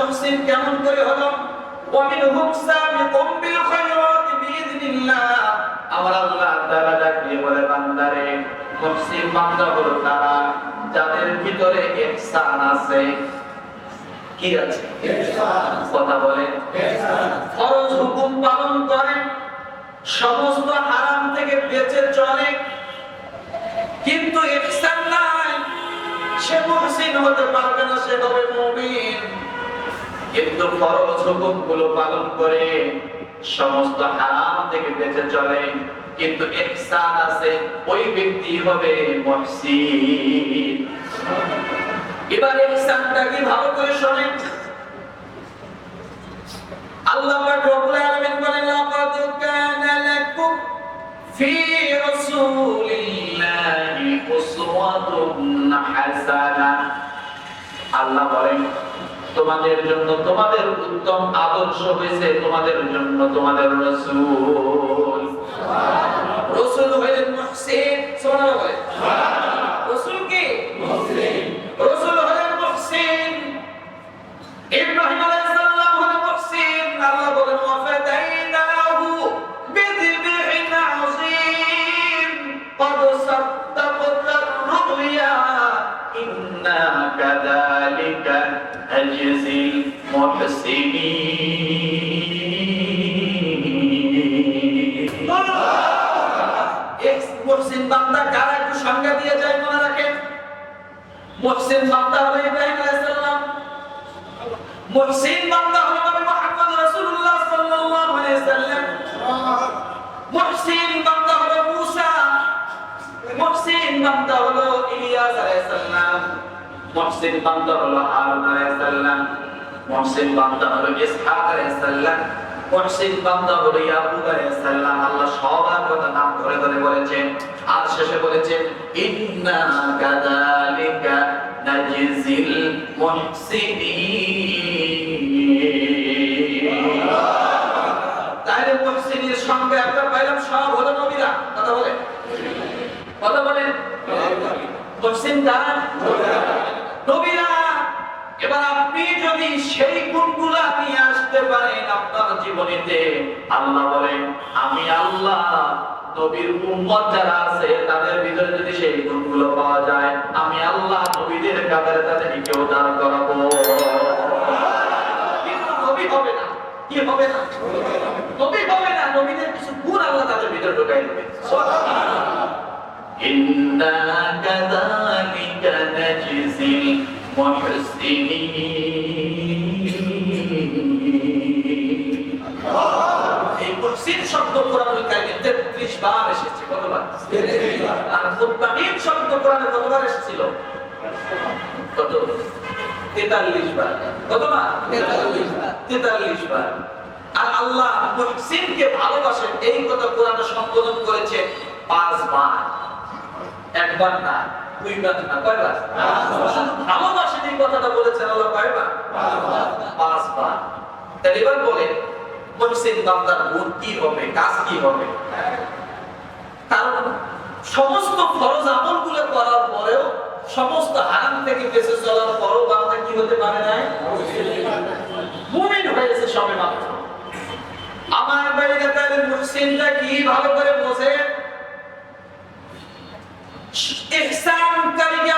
মুহসিন কেমন করে হলো ومنهم سابق بالخيرات بإذن الله আমার আল্লাহ তাআলা ডাকিয়ে বলে বান্দারে মুহসিন বান্দা হলো তারা যাদের ভিতরে ইহসান আছে কি আছে কথা বলে ফরজ হুকুম পালন করে সমস্ত হারাম থেকে বেঁচে চলে কিন্তু ইহসান নাই সে মুহসিন হতে পারবে না সে হবে মুমিন কিন্তু ফরজ হুকুমগুলো পালন করে সমস্ত হারাম থেকে বেঁচে চলে। কিন্তু ইহসান আছে, ওই ব্যক্তি হবে মুহসিন। এবার ইহসানটা কি ভালো করে শোনেন? আল্লাহ পাক রব্বুল আলামিন বলেন, লাকাদ কানা লাকুম ফি রাসূলিল্লাহি উসওয়াতুন হাসানাহ। আল্লাহ বলেন তোমাদের জন্য তোমাদের উত্তম আদর্শ হয়েছে তোমাদের জন্য তোমাদের রসুল। রসুল হলেন রাসূল রাসূল ইব্রাহিম كذلك نجزي المحسنين মুহসিন বান্দা কারা একটু সংজ্ঞা দিয়ে যায় মনে রাখেন মুহসিন বান্দা হলো ইব্রাহিম আলাইহিস সালাম মুহসিন বান্দা হলো নবী মুহাম্মদ রাসূলুল্লাহ সাল্লাল্লাহু আলাইহি সাল্লাম মুহসিন বান্দা হলো মূসা মুহসিন বান্দা হলো ইলিয়াস আলাইহিস সালাম মুহসিন বান্দা হলো হারুন আলাইহিস সালাম মুহসিন বান্দা হলো ইসহাক আলাইহিস সালাম মুহসিন বান্দা হলো ইয়াকুব আলাইহিস সালাম। আল্লাহ সবার কথা নাম ধরে ধরে বলেছেন, আর শেষে বলেছেন, ইন্না কাযালিকা নাজিজিল মুহসিনিন. তাহলে মুহসিনের সঙ্গে একটা পাইলাম, সব হলো নবীরা। কথা বলে কথা বলেন। মুহসিন এবার আপনি যদি সেই গুণগুলা নিয়ে আসতে পারেন আপনার জীবনীতে, আল্লাহ বলেন, আমি আল্লাহ, নবীর উম্মত যারা আছে, তাদের ভিতরে যদি সেই গুণগুলো পাওয়া যায়, আমি আল্লাহ, নবীদের কাতারে উদ্ধার করাবো। কিন্তু নবী হবে না। কি হবে না? নবী হবে না, নবীদের কিছু গুণ আল্লাহ তাদের ভিতরে ঢুকাই দেবে। ইন্না কাযালিকা এই মুহসিন শব্দ কোরআনুল কারিমে 33 বার এসেছে, কতবার? আর মুত্তাকিন শব্দ কোরআনে কতবার এসেছিল? কত? 43 বার। কতবার? 43 বার। আর আল্লাহ মুহসিনকে ভালোবাসেন এই কথা কোরআনে সম্বোধন করেছে পাঁচবার। একবার না। দুইবার না কয়বার শুধু ভালোবাসেন এই কথাটা বলেছেন আল্লাহ কয়বার পাঁচবার তাহলে এবার বলেন মুহসিন বান্দার গুণ কি হবে কাজ কি হবে কারণ সমস্ত ফরজ আমলগুলো করার পরেও সমস্ত হারাম থেকে বেঁচে চলার পরও বান্দা কি হতে পারে নাই মুমিন হয়েছে সবে মাত্র আমার বাইরে তাহলে মুহসিনটা কি ভালো করে বোঝে? ইহসানকারীকে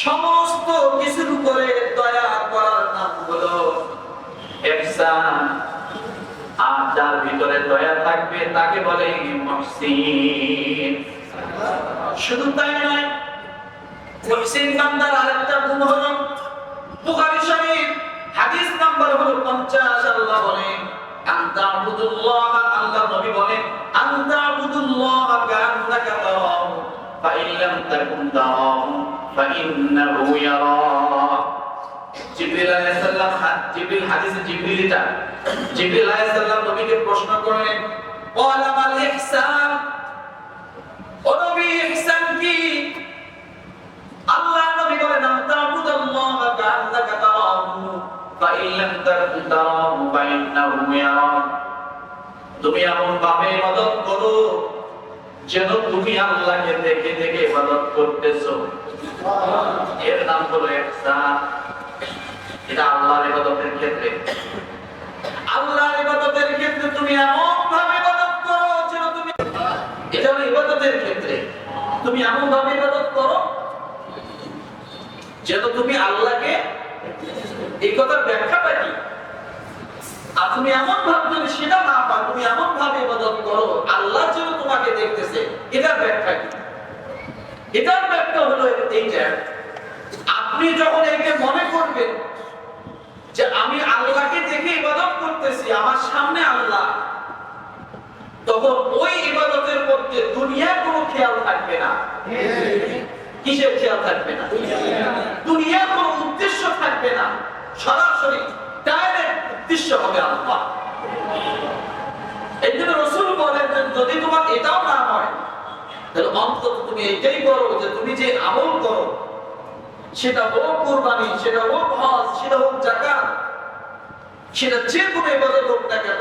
সমস্ত কিছুর উপরে দয়া করার নাম হলো আর যার ভিতরে দয়া থাকবে তাকে বলে মুহসিন। শুধু তাই নয়, মুহসিন আরেকটা গুণ হলো বুখারী শরীফ, হাদিস নাম্বার হলো 50 আল্লাহ বলেন আনতা আবুদুল্লাহ, আল্লাহ নবী বলেন আনতা আবুদুল্লাহ কান্নাকা তারাহু জিবরিল আলাইহিস সালাম জিবরিল হাদিসে জিবরিল আলাইহিস সালাম নবীকে প্রশ্ন করলেন, ক্বালা মাল ইহসান? ও নবী, ইহসান কি? আল্লাহ নবী বলেন কান্নাকা তুমি এমন ভাবে ইবাদত করো যেন তুমি আল্লাহকে দেখে দেখে ইবাদত করতেছো। এর নাম হলো এটা আল্লাহর ইবাদতের ক্ষেত্রে। আল্লাহর ইবাদতের ক্ষেত্রে তুমি এমন ভাবে ইবাদত করো যেন তুমি এটা হলো ইবাদতের ক্ষেত্রে। তুমি এমন ভাবে ইবাদত করো যেন তুমি আল্লাহকে এই কথার ব্যাখ্যাটা কি? আর তুমি এমন ভাব যদি সেটা না তুমি এমন ভাবে করো, আল্লাহ যেন তোমাকে দেখতেছে, এটার ব্যাখ্যা কি? এটার ব্যাখ্যা হলো আপনি যখন একে মনে করবেন যে আমি আল্লাহকে দেখে ইবাদত করতেছি, আমার সামনে আল্লাহ, তখন ওই ইবাদতের মধ্যে দুনিয়ার কোনো খেয়াল থাকবে না। কিসের খেয়াল থাকবে না? দুনিয়ার কোনো উদ্দেশ্য থাকবে না। সরাসরি ডাইরেক্ট উদ্দেশ্য হবে আল্লাহ। এই জন্য রসুল বলেন যে যদি তোমার এটাও না হয়, তাহলে অন্তত তুমি এটাই করো যে তুমি যে আমল করো, সেটা হোক কোরবানি, সেটা হোক হজ, সেটা হোক জাকাত সেটা যে কোনো ইবাদত হোক না কেন,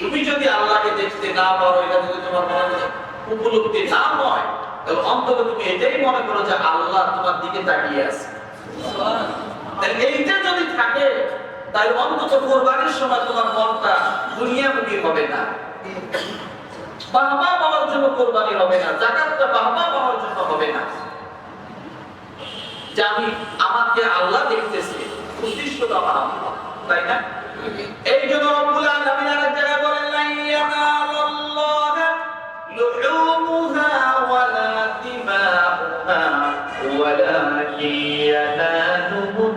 তুমি যদি আল্লাহকে দেখতে না পারো, এটা যদি তোমার মনে উপলব্ধি না হয়, তাহলে অন্তত তুমি এটাই মনে করো যে আল্লাহ তোমার দিকে তাকিয়ে আছে। এইটা যদি থাকে, তাহলে অন্তত কোরবানির সময় তোমার মনটা দুনিয়ামুখী হবে না। বাহবা পাওয়ার জন্য কোরবানি হবে না, জাকাতটা বাহবা পাওয়ার জন্য হবে না। যে আমি আমাকে আল্লাহ দেখতেছে উদ্দেশ্যটা আমার আল্লাহ, তাই না? এই জন্য রব্বুল আলামিন আরেক জায়গায় বলেন, লা ইয়ানালাল্লাহ লুহুমুহা ওয়ালা দিমাউহা ওয়ালাকিন ইয়ানালুহুত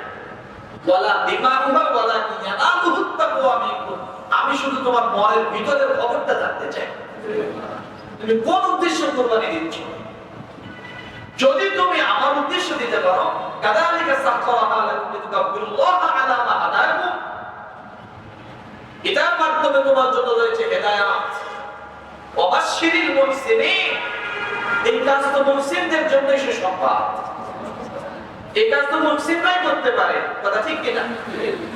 ওয়ালা দিমাগুহা তাকওয়া মিনকুম। আমি শুধু তোমার মনের ভিতরের খবরটা জানতে চাই। তুমি কোন উদ্দেশ্য কোরবানি দিচ্ছ? যদি তুমি আমার উদ্দেশ্য দিতে পারো, কাদালিকা লাকুম আলা মা হাদাকুম। এটার মাধ্যমে তোমার জন্য রয়েছে হেদায়াত। অবাশশিরিল মুহসিনিন। এই কাজ তো মুহসিনদের জন্যই সুসংবাদ এই কাজ তো মুহসিনরাই করতে পারে, কথা ঠিক কিনা?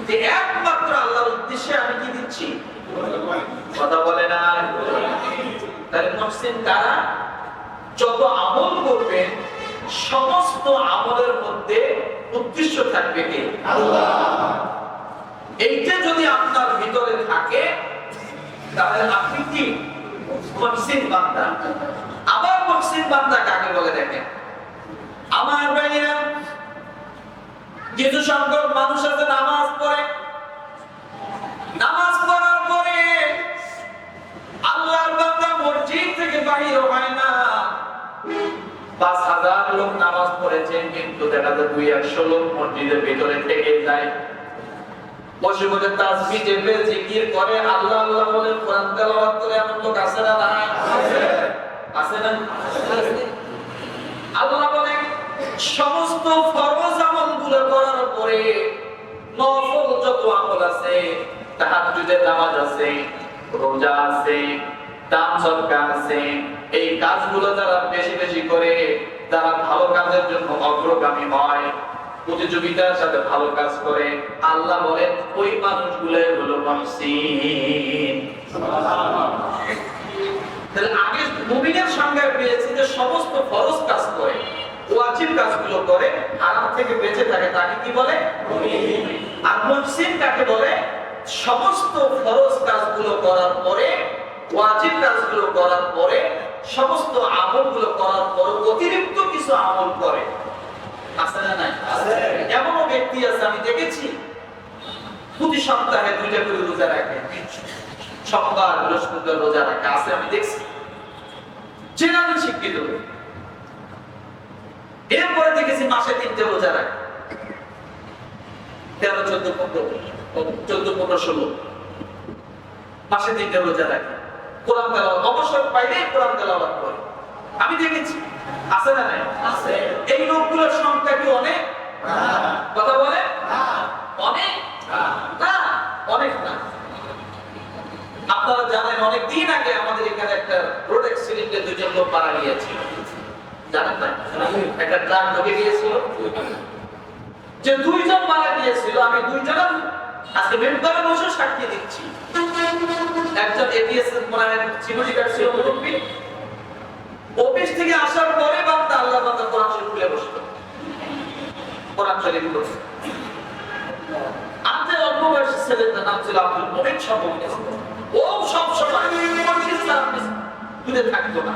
যে একমাত্র আল্লাহর উদ্দেশ্যে আমি কি দিচ্ছি? কথা বলে না। তাহলে মুহসিন কারা? যত আমল করবেন সমস্ত আমলের মধ্যে উদ্দেশ্য থাকবে কে? এইটা যদি আপনার ভিতরে থাকে, তাহলে আপনি কি? মহসিন বান্দা। আবার মহসিন বান্দা কাকে বলে দেখেন আমার ভাইরা কিছু সংখ্যক মানুষ আছে, নামাজ পড়ে। নামাজ পড়ার পরে আল্লাহর বান্দা মসজিদ থেকে বাহির হয় না। পাঁচ হাজার লোক নামাজ কিন্তু দেখা যায় দুই একশো লোক মসজিদের ভিতরে থেকে যায়। বসে বসে জিকির করে, আল্লাহ আল্লাহ বলে কোরআন তেলাওয়াত করে এমন লোক আছে না আছে না আল্লাহ বলে সমস্ত ফরজ আছে নামাজ আছে, রোজা আছে, দান সদকা আছে। এই কাজগুলো যারা বেশি বেশি করে, যারা ভালো কাজের জন্য অগ্রগামী হয়, প্রতিযোগিতার সাথে ভালো কাজ করে, আল্লাহ বলেন, ওই মানুষগুলোই হলো মহসিন। তাহলে আগে মুমিনের সংজ্ঞা পেয়েছি যে সমস্ত ফরজ কাজ করে। ওয়াজিব কাজগুলো করে হারাম থেকে বেঁচে থাকে তাকে কি বলে? আর মুহসিন কাকে বলে? সমস্ত ফরজ কাজগুলো করার পরে ওয়াজিব কাজগুলো করার পরে সমস্ত আমলগুলো করার পর অতিরিক্ত কিছু আমল করে। আছে না নাই? এমনও ব্যক্তি আছে আমি দেখেছি। প্রতি সপ্তাহে দুইটা করে রোজা রাখে। সোমবার বৃহস্পতিবার রোজা রাখে আছে আমি দেখছি। জেনারেল শিক্ষিত এরপরে দেখেছি মাসে তিনটে রোজা রাখে। তেরো চোদ্দ পনেরো চোদ্দ পনেরো ষোলো। মাসে তিনটে রোজা রাখে। কোরআন তেলাওয়াত অবসর পাইলে কোরআন তেলাওয়াত করে। আমি দেখেছি। আছে না নাই? আছে। এই লোকগুলোর সংখ্যা কি অনেক? কথা বলে? অনেক? না। অনেক না। আপনারা জানেন অনেক দিন আগে আমাদের এখানে একটা রোড অ্যাক্সিডেন্টে দুজন লোক মারা গিয়েছিল। জানেন না একটা ট্রাক ঢুকে গিয়েছিল। যে দুইজন মারা গিয়েছিল, আমি দুইজনের আজকে মেম্বারে বসে সাক্ষী দিচ্ছি। একজন এটিএস এর মনে হয় ছিল মুরব্বী। অফিস থেকে আসার পরে বান্দা আল্লাহ বান্দা কোরআন শরীফ খুলে বসল। কোরআন শরীফ খুলে আমাদের অল্প বয়সের ছেলেটার নাম ছিল আব্দুল মহিন সম্ভবত ও সব সময় দূরে থাকতো না।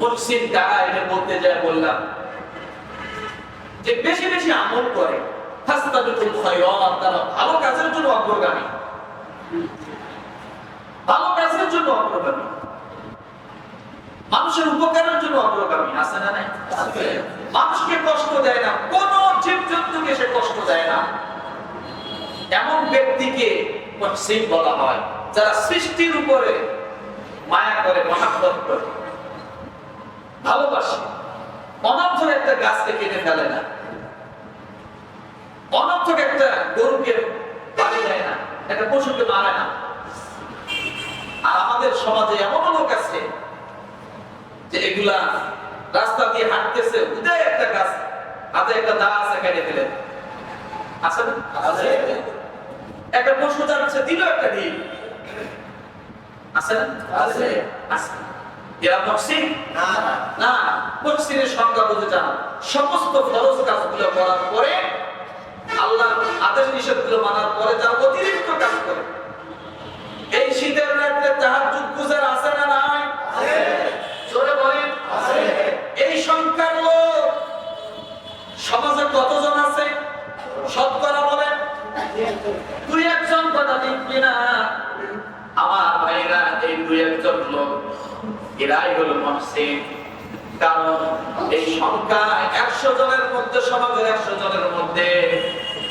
মুহসিন কারা এটা বলতে যায় বললাম, যে বেশি বেশি আমল করে তারা ভালো কাজের জন্য অগ্রগামী। ভালো কাজের জন্য অগ্রগামী। মানুষের উপকারের জন্য অগ্রগামী, আছে না নাই? মানুষকে কষ্ট দেয় না, কোন জীব জন্তুকে সে কষ্ট দেয় না। এমন ব্যক্তিকে মুহসিন বলা হয়, যারা সৃষ্টির উপরে মায়া করে মহাব্বত করে। ভালোবাসে। অনর্থক একটা গাছকে কেটে ফেলে না। অনর্থক একটা গরুকে পানি দেয় না। একটা পশুকে মারে না। আর আমাদের সমাজে এমন লোক আছে যে এগুলা রাস্তা দিয়ে হাঁটতেছে উদয় একটা গাছ হাতে একটা দা আছে কেটে ফেলে। আছে না? একটা পশু যাচ্ছে দিল একটা ঢিল আছে না? আছে। এরা মহসিন? না। মহসিনের সংজ্ঞা বুঝে জানা সমস্ত ফরজ কাজগুলো করার পরে আল্লাহর আদেশ নিষেধগুলো মানার পরে যারা অতিরিক্ত কাজ করে। এই শীতের রাত্রে তাহাজ্জুদ গুজার আছে না নাই? জোরে বলেন। এই সংখ্যার লোক সমাজে কতজন আছে? শতকরা বলেন। দুই একজন কথা ঠিক কিনা? আমার ভাইরা এই দুই একজন লোক এরাই হলো মহসিন। কারণ এই সংখ্যা একশো জনের মধ্যে, সমাজের একশো জনের মধ্যে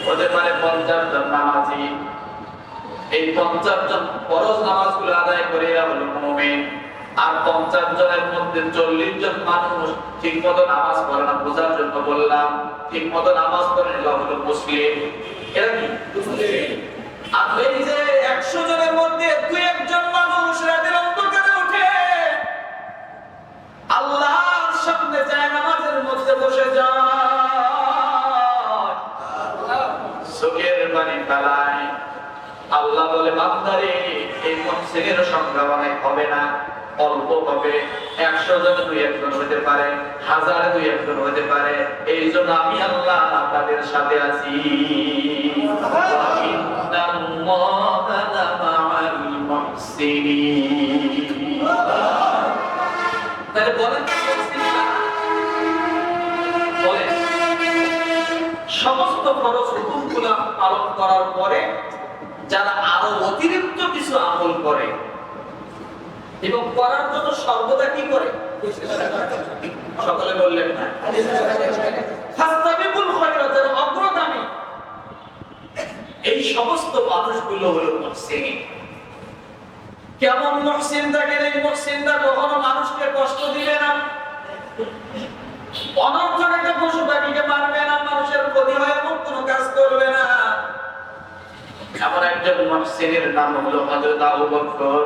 হতে পারে পঞ্চাশ জন নামাজি। এই পঞ্চাশ জন ফরজ নামাজগুলো আদায় করে এরা হলো মুমিন। আর পঞ্চাশ জনের মধ্যে চল্লিশ জন মানুষ ঠিক মতো নামাজ পড়ে না বোঝার জন্য বললাম ঠিক মতো নামাজ পড়ে এরা হলো মুসলিম। এরা কি? মহসিনের সংখ্যা অনেক হবে না, অল্প হবে, একশো জন দুই একজন হতে পারে, হাজার দুই একজন হতে পারে। এই জন্য আমি আল্লাহ তাদের সাথে আছি। সমস্ত খরচ হুকুমগুলা পালন করার পরে যারা আরও অতিরিক্ত কিছু আমল করে এবং করার জন্য সর্বদা কি করে? সকলে বললেন না। অগ্রগামী। এই সমস্ত মানুষগুলো হলো মুহসিন। কেমন মুহসিন থাকেন এই কখনো মানুষকে কষ্ট দিবে না? অনর্থক একটা পশু পাখিকে মারবে না, মানুষের ক্ষতি হয় এমন কোনো কাজ করবে না। এমন একজন মুহসিনের নাম হলো হযরত আবু বকর।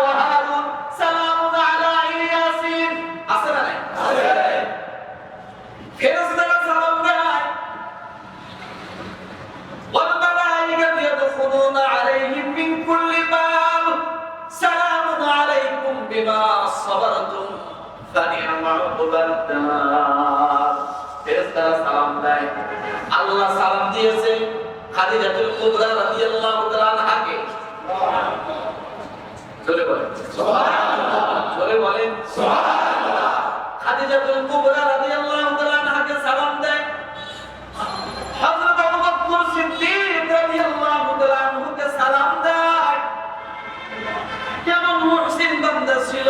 ওয়া হারুন সালামুন আলা ইয়াসিন আছে না নাই ফেরেশতারা সালাম দেয় والملائكة يدخلون عليهم من كل باب سلام عليكم بما صبرتم فنعم عقبى الدار ফেরেশতারা সালাম দেয় আল্লাহ সালাম দিয়েছে খাদিজাতুল কুবরা রাদিয়াল্লাহু তাআলা আনহাকে জোরে বলেন। জোরে বলেন। খাদিজাতুল কুবরা রাদিয়াল্লাহু তাআলা আনহাকে সালাম দেয়। হযরত আবু বকর সিদ্দিক রাদিয়াল্লাহু তাআলা আনহুকে সালাম দেয়। কেমন মুহসিন বান্দা ছিল।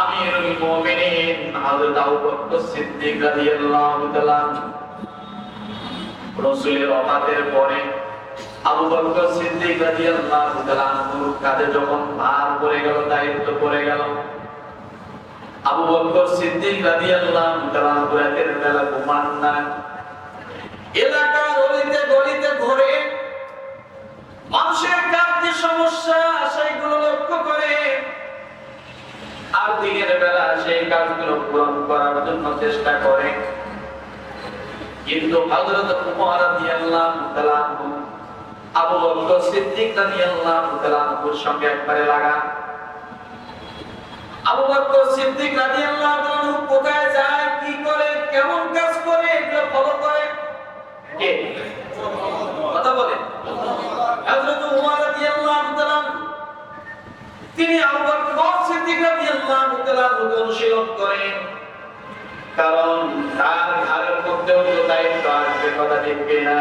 আমিরুল মুমিনিন হযরত আবু বকর সিদ্দিক রাদিয়াল্লাহু তাআলা রাসূলের ওফাতের পরে আবু বকর সিদ্দিক রাদিয়াল্লাহু তাআলা কাঁধে যখন ভার পড়ে গেল, দায়িত্ব পড়ে গেল, আবু বকর সিদ্দিক রাদিয়াল্লাহু তাআলা রাতের বেলা ঘুমান না। এলাকার অলিতে গলিতে ঘুরে মানুষের যে সমস্যা, সেইগুলো লক্ষ্য করে। আর দিনের বেলা সেই কাজগুলো পূরণ করার জন্য চেষ্টা করে। কিন্তু হযরত উমর রাদিয়াল্লাহু তাআলা আবু বকর সিদ্দিক রাদিয়াল্লাহু তাআলা আনহুর সঙ্গে একবারে লাগা। আবু বকর সিদ্দিক রাদিয়াল্লাহু তাআলা কোথায় যায়, কি করে, কেমন কাজ করে, এগুলো ফলো করে? কে? কথা বলেন। হযরত উমর রাদিয়াল্লাহু তাআলা তিনি আবু বকর সিদ্দিক রাদিয়াল্লাহু তাআলা আনহুকে অনুশীলন করেন। কারণ তার ঘরের মধ্যেও দায়িত্ব আসবে কথা ঠিক কিনা